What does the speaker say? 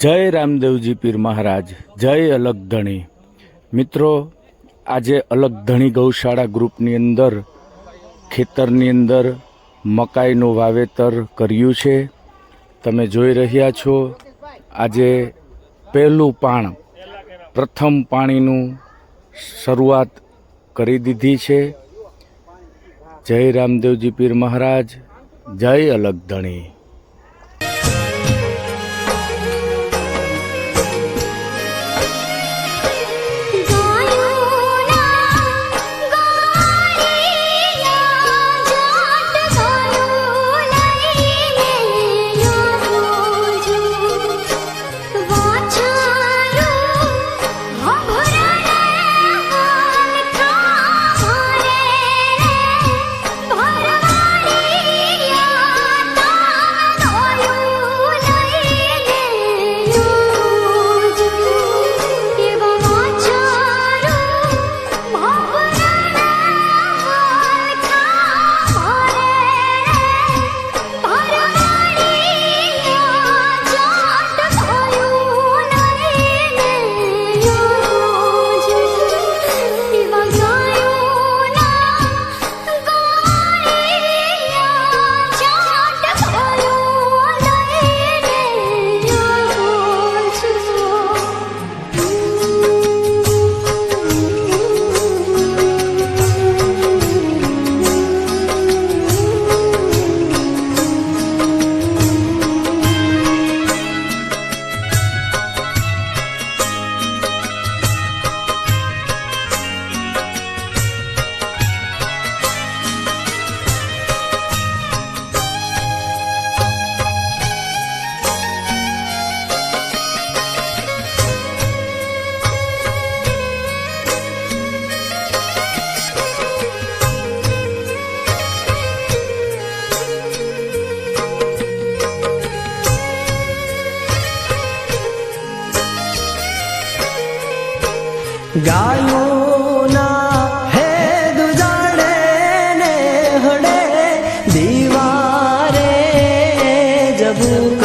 જય રામદેવજી પીર મહારાજ, જય અલગધણી મિત્રો, આજે અલગધણી ગૌશાળા ગ્રુપની અંદર, ખેતરની અંદર મકાઈનું વાવેતર કર્યું છે. તમે જોઈ રહ્યા છો, આજે પહેલું પાણ, પ્રથમ પાણીનું શરૂઆત કરી દીધી છે. જય રામદેવજી પીર મહારાજ, જય અલગધણી ગાયોના ગાયોના હે દુજાડે ને હડે દીવારે જબુકતા